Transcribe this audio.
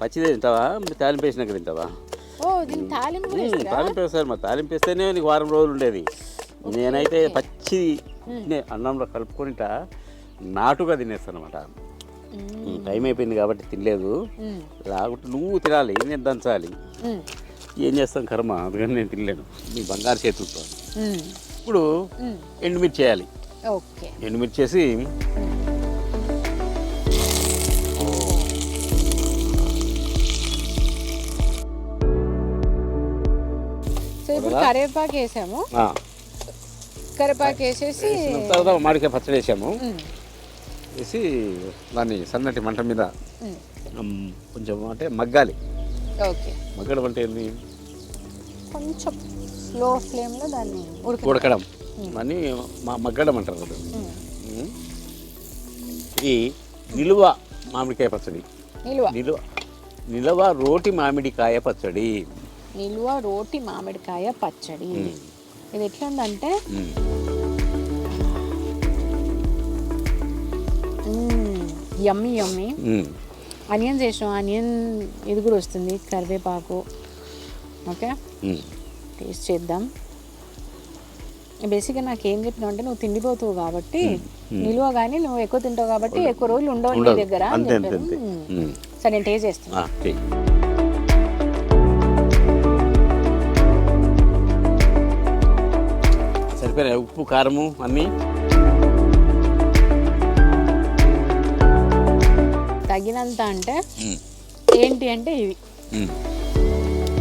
పచ్చిదే తింటావా? తాలింపు వేసినాక తింటావా? తాలింపు వేస్తారా? మరి. తాలింపు వేస్తేనే నీకు వారం రోజులు ఉండేది. నేనైతే పచ్చి అన్నంలో కలుపుకుంటా నాటుగా తినేస్తాను అనమాట. టైం అయిపోయింది కాబట్టి తినలేదు. లేకుంటే నువ్వు తినాలి నేను దంచాలి. ఏం చేస్తాం కర్మ? అందుకని నేను తినలేను. నీ బంగారు చేతులతో. ఇప్పుడు. ఎండుమిర్చి చేయాలి ఎండుమిర్చి చేసి ఇప్పుడు కరివేపాకు వేసాము. ఆ, కరివేపాకు వేసేసి వేసిన తర్వాత మామిడికాయ పచ్చడి వేసాము. వేసి దాన్ని సన్నటి మంట మీద. ఉమ్, కొంచెం అంటే మగ్గాలి. ఓకే. మగ్గడం అంటే ఏంది? కొంచెం స్లో ఫ్లేమ్లో దాన్ని ఉడక ఉడకడం. అని మా మగ్గడం అంటారు కదా. ఉమ్. ఈ నిలువ మామిడికాయ పచ్చడి. నిలువ. నిలువ. నిలవ రోటి మామిడికాయ పచ్చడి. నిలువ రోటి మామిడికాయ పచ్చడి. ఇది ఎట్లా ఉందంటే. Yummy yummy. ఉమ్. ఆనియన్స్ వేసాం ఆనియన్ ఇది కూడా వస్తుంది. కరివేపాకు. ఓకే. టేస్ట్ చేద్దాం. బేసిక్గా నాకు ఏం చెప్పినావు అంటే నువ్వు తిండిపోతావు కాబట్టి నిలువ కానీ నువ్వు ఎక్కువ తింటావు కాబట్టి ఎక్కువ రోజులు ఉండవు నీ. దగ్గర. సరే నేను టేస్ట్ చేస్తాను సరిపోయినాయి ఉప్పు కారము అన్నీ తగినంత అంటే. ఏంటి అంటే ఇవి ఉమ్.